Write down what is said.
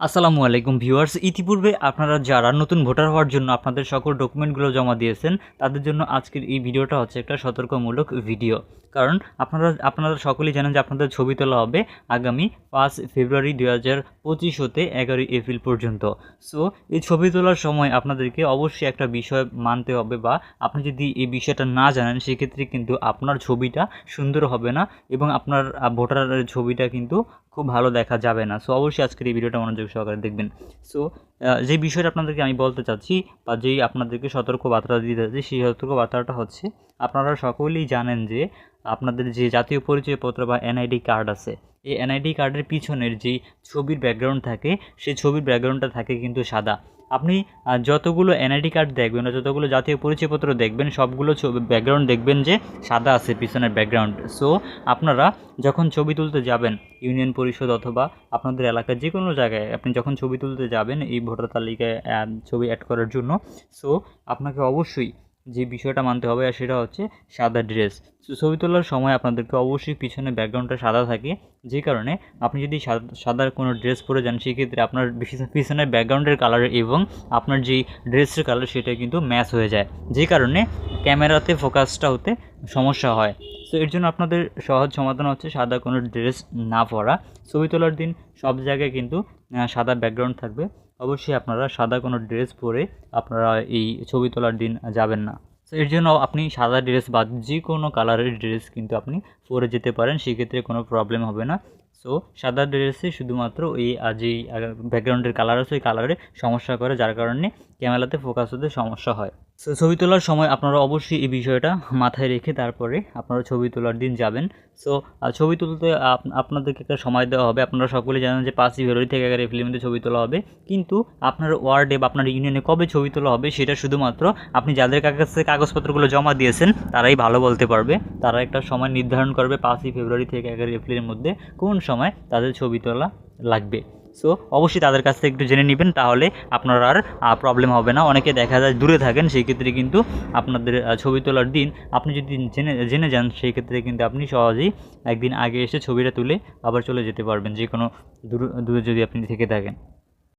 আসসালামু আলাইকুম ভিউয়ার্স। ইতিপূর্বে আপনারা যারা নতুন ভোটার হওয়ার জন্য আপনাদের সকল ডকুমেন্টগুলো জমা দিয়েছেন, তাদের জন্য আজকের এই ভিডিওটা হচ্ছে একটা সতর্কমূলক ভিডিও। কারণ আপনারা আপনারা সকলেই জানেন যে আপনাদের ছবি তোলা হবে আগামী পাঁচ ফেব্রুয়ারি দু হাজার পঁচিশ হতে এগারোই এপ্রিল পর্যন্ত। সো এই ছবি তোলার সময় আপনাদেরকে অবশ্যই একটা বিষয় মানতে হবে বা আপনি যদি এই বিষয়টা না জানেন, সেক্ষেত্রে কিন্তু আপনার ছবিটা সুন্দর হবে না এবং আপনার ভোটারের ছবিটা কিন্তু খুব ভালো দেখা যাবে না। সো অবশ্যই আজকের এই ভিডিওটা মনোযোগ সহকারে দেখবেন। সো যে বিষয়টা আপনাদেরকে আমি বলতে চাচ্ছি বা যেই আপনাদেরকে সতর্ক বার্তা দিতে চাচ্ছি সেই সতর্ক বার্তাটা হচ্ছে, আপনারা সকলেই জানেন যে আপনাদের যে জাতীয় পরিচয়পত্র বা এনআইডি কার্ড আছে এই এনআইডি কার্ডের পিছনের যেই ছবির ব্যাকগ্রাউন্ড থাকে, সেই ছবির ব্যাকগ্রাউন্ডটা থাকে কিন্তু সাদা। আপনি যতগুলো এনআইডি কার্ড দেখবেন যতগুলো জাতীয় পরিচয়পত্র দেখবেন, সবগুলো ছবি ব্যাকগ্রাউন্ড দেখবেন যে সাদা আছে পিছনের ব্যাকগ্রাউন্ড সো আপনারা যখন ছবি তুলতে যাবেন ইউনিয়ন পরিষদ অথবা আপনাদের এলাকার যে কোনো জায়গায়, আপনি যখন ছবি তুলতে যাবেন এই ভোটার তালিকায় ছবি অ্যাড করার জন্য সো আপনাকে অবশ্যই যে বিষয়টা মানতে হবে, আর সেটা হচ্ছে সাদা ড্রেস ছবি তোলার সময় আপনাদেরকে অবশ্যই পিছনে ব্যাকগ্রাউন্ডটা সাদা থাকে, যে কারণে আপনি যদি সাদা কোনো ড্রেস পরে যান, সেক্ষেত্রে আপনার পিছ- পিছনের ব্যাকগ্রাউন্ডের কালার এবং আপনার যেই ড্রেসের কালার সেটা কিন্তু ম্যাচ হয়ে যায়। যে কারণে ক্যামেরাতে ফোকাসটা হতে সমস্যা হয়। সো এর জন্য আপনাদের সহজ সমাধান হচ্ছে সাদা কোনো ড্রেস না পরা। ছবি তোলার দিন সব জায়গায় কিন্তু সাদা ব্যাকগ্রাউন্ড থাকবে। অবশ্যই আপনারা সাদা কোনো ড্রেস পরে আপনারা এই ছবি তোলার দিন যাবেন না। তো এর জন্য আপনি সাদা ড্রেস বা যে কোনো কালারের ড্রেস কিন্তু আপনি পরে যেতে পারেন, সেক্ষেত্রে কোনো প্রবলেম হবে না। সো সাদা ড্রেসে শুধুমাত্র এই যে ব্যাকগ্রাউন্ডের কালার আছে, ওই কালারে সমস্যা করে, যার কারণে ক্যামেরাতে ফোকাস হতে সমস্যা হয়। সো ছবি তোলার সময় আপনারা অবশ্যই এই বিষয়টা মাথায় রেখে তারপরে আপনারা ছবি তোলার দিন যাবেন। সো ছবি তুলতে আপ- আপনাদেরকে একটা সময় দেওয়া হবে। আপনারা সকলে জানেন যে পাঁচই ফেব্রুয়ারি থেকে এগারো এপ্রিলের মধ্যে ছবি তোলা হবে। কিন্তু আপনার ওয়ার্ডে বা আপনার ইউনিয়নে কবে ছবি তোলা হবে সেটা শুধুমাত্র আপনি যাদের কাছে কাগজপত্রগুলো জমা দিয়েছেন, তারাই ভালো বলতে পারবে। তারা একটা সময় নির্ধারণ করবে পাঁচই ফেব্রুয়ারি থেকে এগারো এপ্রিলের মধ্যে কোন সময় তাদের ছবি তোলা লাগবে। সো অবশ্যই তাদের কাছ থেকে একটু জেনে নেবেন, তাহলে আপনার আর প্রবলেম হবে না। অনেকে দেখা যায় দূরে থাকেন সেই ক্ষেত্রে কিন্তু আপনাদের ছবি তোলার দিন আপনি যদি জেনে জেনে যান সেই ক্ষেত্রে কিন্তু আপনি সহজেই একদিন আগে এসে ছবিটা তুলে আবার চলে যেতে পারবেন যে কোনো দূর, দূরে যদি আপনি থেকে থাকেন।